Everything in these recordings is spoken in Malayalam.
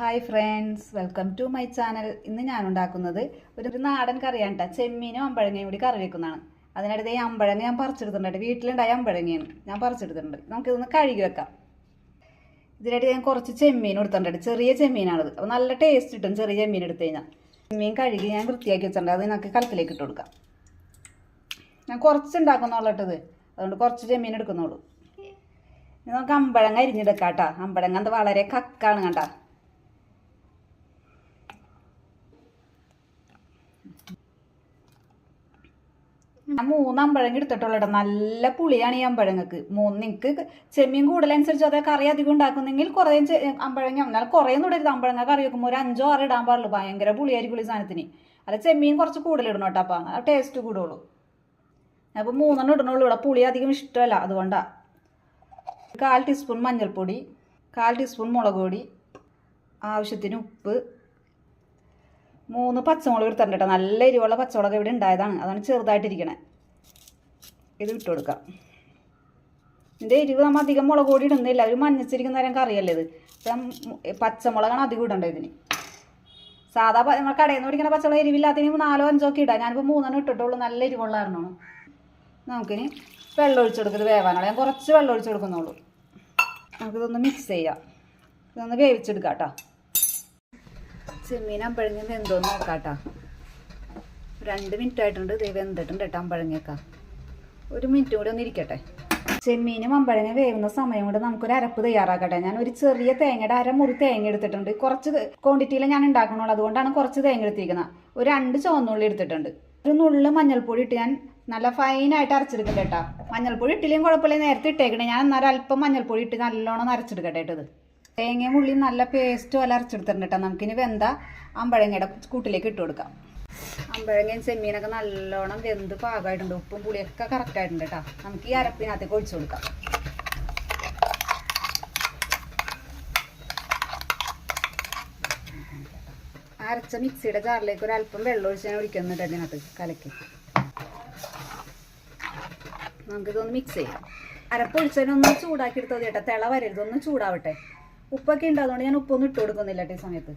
Hi friends welcome to my channel ഇന്ന് ഞാൻ ഉണ്ടാക്കുന്നത് ഒരു നാടൻ കറിയാണ് കേട്ടോ ചെമ്മീനും അമ്പഴങ്ങയും കൂടി കറി വെക്കുന്നതാണ്. അതിനിടയിൽ ഈ അമ്പഴങ്ങ ഞാൻ പറിച്ചെടുത്തിട്ടുണ്ട് വീട്ടിലുണ്ടായ അമ്പഴങ്ങയാണ് ഞാൻ പറിച്ചെടുത്തിട്ടുണ്ട്. നമുക്കിതൊന്ന് കഴുകി വെക്കാം. ഇതിനായിട്ട് ഞാൻ കുറച്ച് ചെമ്മീൻ എടുത്തിട്ടുണ്ട് ചെറിയ ചെമ്മീനാണത്. അപ്പോൾ നല്ല ടേസ്റ്റ് കിട്ടും ചെറിയ ചെമ്മീൻ എടുത്തു കഴിഞ്ഞാൽ. ചെമ്മീൻ കഴുകി ഞാൻ വൃത്തിയാക്കി വെച്ചിട്ടുണ്ട്. അത് നമുക്ക് കലത്തിലേക്ക് ഇട്ട് കൊടുക്കാം. ഞാൻ കുറച്ച് ഉണ്ടാക്കുന്നുള്ളൂ അതുകൊണ്ട് കുറച്ച് ചെമ്മീൻ എടുക്കുന്നുള്ളൂ. നമുക്ക് അമ്പഴങ്ങ അരിഞ്ഞെടുക്കാം കേട്ടോ. അമ്പഴങ്ങ അത് വളരെ കക്കാണ് കണ്ട. ഞാൻ മൂന്ന് അമ്പഴങ്ങ എടുത്തിട്ടുള്ളൂ നല്ല പുളിയാണ് ഈ അമ്പഴങ്ങക്ക്. മൂന്ന് നിങ്ങൾക്ക് ചെമ്മീൻ കൂടുതലനുസരിച്ച് അതേ കറി അധികം ഉണ്ടാക്കുന്നെങ്കിൽ കുറേ അമ്പഴങ്ങ എന്നാൽ കുറേ ഇടരുത്. അമ്പഴങ്ങ കറി വെക്കുമ്പോൾ ഒരു അഞ്ചോ ആറ് ഇടാൻ പാടുള്ളൂ. ഭയങ്കര പുളിയായിരിക്കും ഈ സാധനത്തിന്. അല്ല ചെമ്മീൻ കുറച്ച് കൂടുതൽ ഇടണം കേട്ടോ അപ്പം. ആ ടേസ്റ്റ് കൂടുള്ളൂ. അപ്പോൾ മൂന്നെണ്ണം ഇടണുള്ളൂ. ഇവിടെ പുളി അധികം ഇഷ്ടമല്ല. അതുകൊണ്ടാണ് കാൽ ടീസ്പൂൺ മഞ്ഞൾപ്പൊടി കാൽ ടീസ്പൂൺ മുളക് പൊടി ആവശ്യത്തിന് ഉപ്പ്. മൂന്ന് പച്ചമുളക് എടുത്തിട്ടുണ്ട് കേട്ടോ നല്ല എരിവുള്ള പച്ചമുളക് ഇവിടെ ഉണ്ടായതാണ്. അതാണ് ചെറുതായിട്ടിരിക്കണേ. ഇത് ഇട്ട് കൊടുക്കാം. ഇതിന്റെ എരിവ് നമ്മൾ അധികം മുളക് പൊടി ഇടുന്നില്ല. ഒരു മഞ്ഞച്ചിരിക്കുന്ന നേരം കറിയല്ലേ ഇത്? പച്ചമുളകാണ് അധികം ഇടേണ്ടത് ഇതിന്? സാധാ നമ്മൾ കടയിൽ നിന്ന് പിടിക്കുന്ന പച്ചമുളക് എരിവില്ലാത്തതിന് നാലോ അഞ്ചോ ഒക്കെ ഇടാം. ഞാനിപ്പോൾ മൂന്നെണ്ണം ഇട്ടിട്ടുള്ളൂ. നല്ല എരിവുള്ള കാരണം നമുക്കിനി വെള്ളം ഒഴിച്ചു കൊടുക്കുന്നത് വേവാനുള്ള. ഞാൻ കുറച്ച് വെള്ളം ഒഴിച്ചു കൊടുക്കുന്നുള്ളൂ. നമുക്കിതൊന്ന് മിക്സ് ചെയ്യാം. ഇതൊന്ന് വേവിച്ചെടുക്കാം കേട്ടോ. ചെമ്മീൻ അമ്പഴങ്ങ വെന്തോന്ന് നോക്കാം കേട്ടോ. രണ്ട് മിനിറ്റ് ആയിട്ടുണ്ട്. ഇത് വെന്തിട്ടുണ്ട് കേട്ടോ അമ്പഴങ്ങയൊക്കെ. ഒരു മിനിറ്റ് കൂടി ഒന്ന് ഇരിക്കട്ടെ. ചെമ്മീനും അമ്പഴനും വേവുന്ന സമയം കൊണ്ട് നമുക്കൊരു അരപ്പ് തയ്യാറാക്കട്ടെ ഞാൻ ഒരു ചെറിയ തേങ്ങയുടെ അരമുറി തേങ്ങ എടുത്തിട്ടുണ്ട്. കുറച്ച് ക്വാണ്ടിറ്റിയിൽ ഞാൻ ഉണ്ടാക്കണുള്ളൂ. അതുകൊണ്ടാണ് കുറച്ച് തേങ്ങ എടുത്തിരിക്കുന്നത്. ഒരു രണ്ട് ചുവന്നുള്ളി എടുത്തിട്ടുണ്ട്. ഒരു നുള്ളു മഞ്ഞൾപ്പൊടി ഇട്ട് ഞാൻ നല്ല ഫൈനായിട്ട് അരച്ചെടുക്കട്ടെ കേട്ടോ മഞ്ഞൾപ്പൊടി ഇട്ടില്ലെങ്കിൽ കുഴപ്പമില്ല. നേരത്തെ ഇട്ടേക്കണേ. ഞാൻ എന്നാൽ അല്പം മഞ്ഞൾപ്പൊടി ഇട്ട് നല്ലോണം അരച്ചെടുക്കട്ടെ കേട്ടത് തേങ്ങയും ഉള്ളിയും നല്ല പേസ്റ്റ് പോലെ അരച്ചെടുത്തിട്ടുണ്ട് കേട്ടോ നമുക്കിനി വെന്ത അമ്പഴങ്ങയുടെ കൂട്ടിലേക്ക് ഇട്ട് കൊടുക്കാം. അമ്പഴങ്ങയും ചെമ്മീനൊക്കെ നല്ലോണം വെന്ത് പാകമായിട്ടുണ്ട് ഉപ്പും പുളിയൊക്കെ കറക്റ്റ് ആയിട്ടുണ്ട് കേട്ടോ നമുക്ക് ഈ അരപ്പിനകത്തേക്ക് ഒഴിച്ചു കൊടുക്കാം. അരച്ച മിക്സിയുടെ ജാറിലേക്ക് ഒരു അല്പം വെള്ളം ഒഴിച്ച് ഞാൻ ഒഴിക്കുന്നുണ്ട് അതിനകത്ത് കലക്കി. നമുക്കിതൊന്ന് മിക്സ് ചെയ്യാം. അരപ്പൊഴിച്ചതിനൊന്ന് ചൂടാക്കി എടുത്തത് കേട്ടോ തിള വരരുത്. ഒന്ന് ചൂടാവട്ടെ. ഉപ്പൊക്കെ ഉണ്ട് ഞാൻ ഉപ്പൊന്നും ഇട്ട് കൊടുക്കുന്നില്ല കേട്ടോ ഈ സമയത്ത്.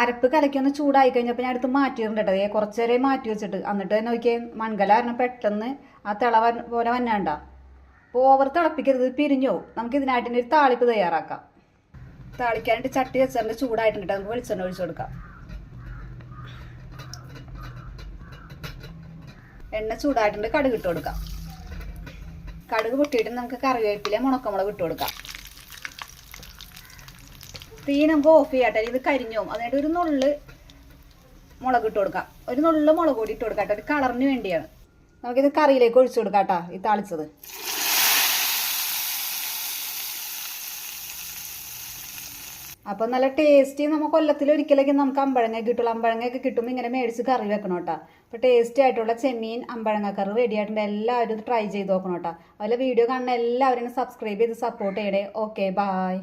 അരപ്പ് കലക്കി ഒന്ന് ചൂടായി കഴിഞ്ഞപ്പോൾ ഞാൻ അടുത്ത് മാറ്റിയിട്ടുണ്ട് കുറച്ച് നേരം മാറ്റി വെച്ചിട്ട്. എന്നിട്ട് തന്നെ നോക്കിയേ മൺകല കാരണം പെട്ടെന്ന് ആ തിള പോലെ വന്നാണ്ട. അപ്പോൾ ഓവർ തിളപ്പിക്കരുത് പിരിഞ്ഞോ നമുക്ക് ഇതിനായിട്ട് ഒരു താളിപ്പ് തയ്യാറാക്കാം. താളിക്കാനായിട്ട് ചട്ടി വെച്ചിട്ടുണ്ട് ചൂടായിട്ടുണ്ട് നമുക്ക് വെളിച്ചെണ്ണ ഒഴിച്ചു കൊടുക്കാം. എണ്ണ ചൂടായിട്ടുണ്ട് കടുക് ഇട്ട് കൊടുക്കാം. കടുക് പൊട്ടിയിട്ട് നമുക്ക് കറിവേപ്പില മുണക്കമുളക് ഇട്ട് കൊടുക്കാം. തീ നമുക്ക് ഓഫ് ചെയ്യാട്ടെ. ഇത് കരിഞ്ഞു പോകും അതിനായിട്ട് ഒരു നുള്ള് മുളക് ഇട്ട് കൊടുക്കാം. ഒരു നുള്ള് മുളക് കൂടി ഇട്ട് കൊടുക്കാം. ഒരു കളറിന് വേണ്ടിയാണ്. നമുക്കിത് കറിയിലേക്ക് ഒഴിച്ചു കൊടുക്കാം കേട്ടോ ഈ താളിച്ചത്. അപ്പം നല്ല ടേസ്റ്റി നമ്മൾ കൊല്ലത്തിൽ ഒരിക്കലേക്ക് നമുക്ക് അമ്പഴങ്ങ കിട്ടുള്ളൂ. അമ്പഴങ്ങയൊക്കെ കിട്ടുമ്പോൾ ഇങ്ങനെ മേടിച്ച് കറി വെക്കണം കേട്ടോ. അപ്പോൾ ടേസ്റ്റി ആയിട്ടുള്ള ചെമ്മീൻ അമ്പഴങ്ങ കറി റെഡി ആയിട്ടുണ്ട്. എല്ലാവരും ട്രൈ ചെയ്ത് നോക്കണം കേട്ടോ. അതുപോലെ വീഡിയോ കാണുന്ന എല്ലാവരും സബ്സ്ക്രൈബ് ചെയ്ത് സപ്പോർട്ട് ചെയ്യണേ. Okay bye